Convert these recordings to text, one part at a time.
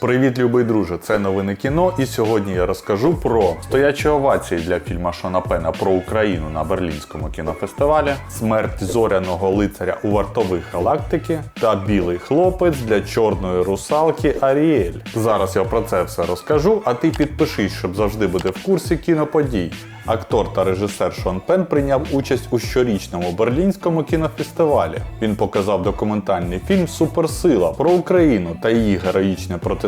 Привіт, любий друже! Це новини кіно, і сьогодні я розкажу про стоячі овації для фільма Шона Пена про Україну на Берлінському кінофестивалі, смерть зоряного лицаря у вартових галактики та білий хлопець для чорної русалки Аріель. Зараз я про це все розкажу, а ти підпишись, щоб завжди бути в курсі кіноподій. Актор та режисер Шон Пен прийняв участь у щорічному берлінському кінофестивалі. Він показав документальний фільм Суперсила про Україну та її героїчне протистояння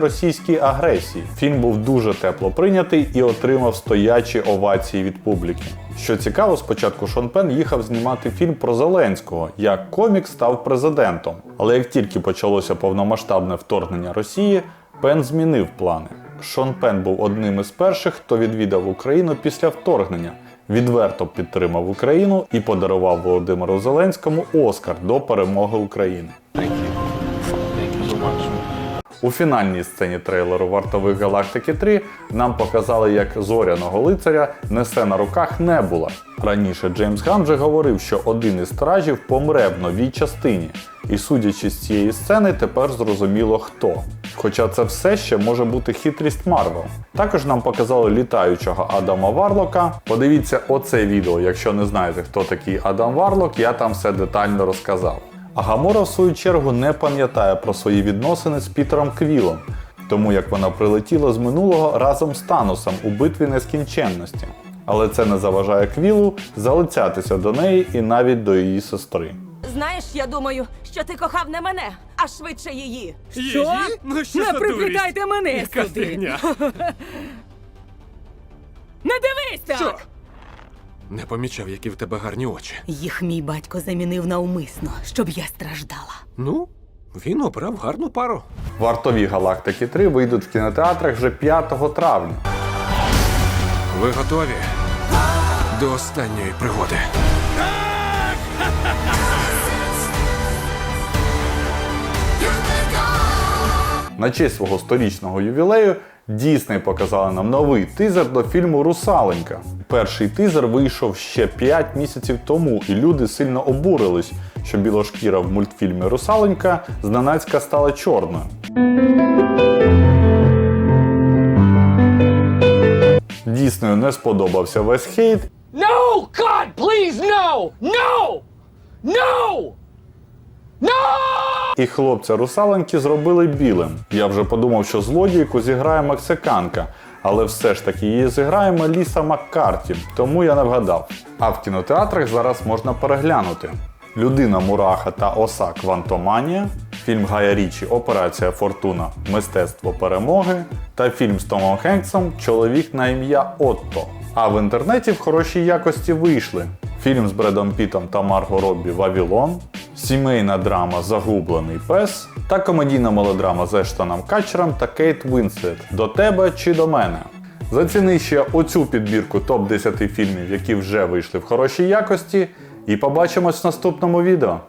російській агресії. Фільм був дуже тепло прийнятий і отримав стоячі овації від публіки. Що цікаво, спочатку Шон Пен їхав знімати фільм про Зеленського, як комік став президентом. Але як тільки почалося повномасштабне вторгнення Росії, Пен змінив плани. Шон Пен був одним із перших, хто відвідав Україну після вторгнення, відверто підтримав Україну і подарував Володимиру Зеленському Оскар до перемоги України. У фінальній сцені трейлеру Вартових Галактики 3 нам показали, як зоряного лицаря несе на руках небула. Раніше Джеймс Ган вже говорив, що один із стражів помре в новій частині. І судячи з цієї сцени, тепер зрозуміло хто. Хоча це все ще може бути хитрість Марвел. Також нам показали літаючого Адама Варлока. Подивіться оце відео, якщо не знаєте, хто такий Адам Варлок, я там все детально розказав. А Гамора, в свою чергу, не пам'ятає про свої відносини з Пітером Квілом, тому як вона прилетіла з минулого разом з Таносом у битві нескінченності. Але це не заважає Квілу залицятися до неї і навіть до її сестри. Знаєш, я думаю, що ти кохав не мене, а швидше її. Що? Ну що Не за мене сюди. Не дивись так! Що? Не помічав, які в тебе гарні очі. Їх мій батько замінив навмисно, щоб я страждала. Ну, він обрав гарну пару. Вартові Галактики 3 вийдуть в кінотеатрах вже 5 травня. Ви готові до останньої пригоди? На честь свого сторічного ювілею Дісней показали нам новий тизер до фільму Русаленька. Перший тизер вийшов ще 5 місяців тому, і люди сильно обурились, що білошкіра в мультфільмі Русаленька зненацька стала чорною. Діснею не сподобався весь хейт, No! God, please! No! No! No! І хлопця русаленьки зробили білим. Я вже подумав, що злодійку зіграє мексиканка, але все ж таки її зіграє Меліса Маккарті, тому я не вгадав. А в кінотеатрах зараз можна переглянути. Людина Мураха та Оса Квантоманія, фільм Гая Річі Операція Фортуна Мистецтво перемоги та фільм з Томом Хенксом Чоловік на ім'я Отто. А в інтернеті в хорошій якості вийшли фільм з Бредом Пітом та Марго Роббі Вавілон, сімейна драма Загублений пес та комедійна мелодрама з Ештоном Качером та Кейт Вінслет До тебе чи до мене. Заціни ще оцю підбірку топ 10 фільмів, які вже вийшли в хорошій якості, і побачимось в наступному відео.